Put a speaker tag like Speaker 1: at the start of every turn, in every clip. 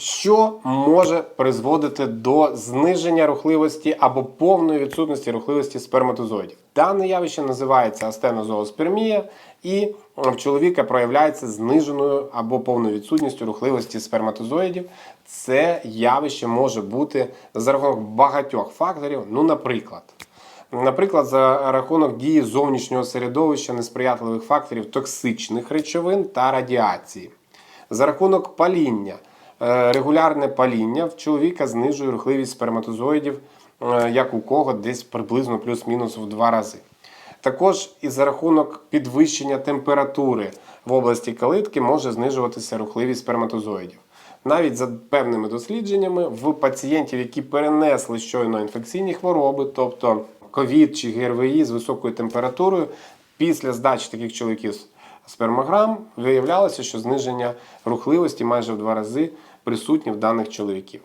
Speaker 1: що може призводити до зниження рухливості або повної відсутності рухливості сперматозоїдів. Дане явище називається астенозооспермія, і в чоловіка проявляється зниженою або повною відсутністю рухливості сперматозоїдів. Це явище може бути за рахунок багатьох факторів. Ну, наприклад. Наприклад, за рахунок дії зовнішнього середовища несприятливих факторів токсичних речовин та радіації. За рахунок паління. Е, Регулярне паління в чоловіка знижує рухливість сперматозоїдів, е, як у кого десь приблизно плюс-мінус в два рази. Також і за рахунок підвищення температури в області калитки може знижуватися рухливість сперматозоїдів. Навіть за певними дослідженнями в пацієнтів, які перенесли щойно інфекційні хвороби, тобто ковід чи ГРВІ з високою температурою, після здачі таких чоловіків спермограм виявлялося, що зниження рухливості майже в два рази присутні в даних чоловіків.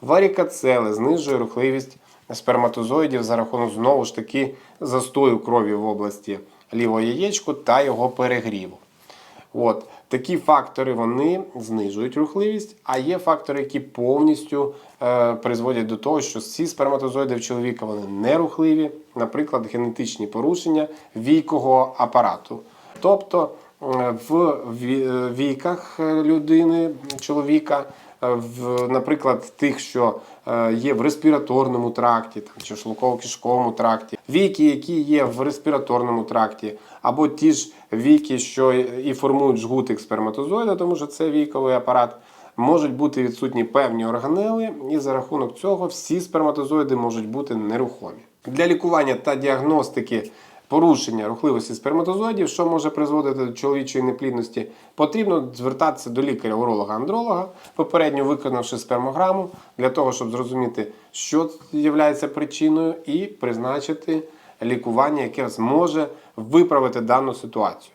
Speaker 1: Варікацели знижує рухливість сперматозоїдів за рахунок знову ж таки застою крові в області лівого яєчку та його перегріву. От такі фактори вони знижують рухливість, а є фактори, які повністю е, призводять до того, що всі сперматозоїди в чоловіка вони не рухливі, наприклад, генетичні порушення війкового апарату. Тобто в е, віках людини, чоловіка, е, в, наприклад, тих, що е, є в респіраторному тракті там, чи шлунково-кишковому тракті, віки, які є в респіраторному тракті, або ті ж віки, що і формують жгутик сперматозоїда, тому що це віковий апарат. Можуть бути відсутні певні органели, і за рахунок цього всі сперматозоїди можуть бути нерухомі. Для лікування та діагностики порушення рухливості сперматозоїдів, що може призводити до чоловічої неплідності, потрібно звертатися до лікаря-уролога-андролога, попередньо виконавши спермограму, для того, щоб зрозуміти, що є причиною, і призначити лікування, яке зможе виправити дану ситуацію.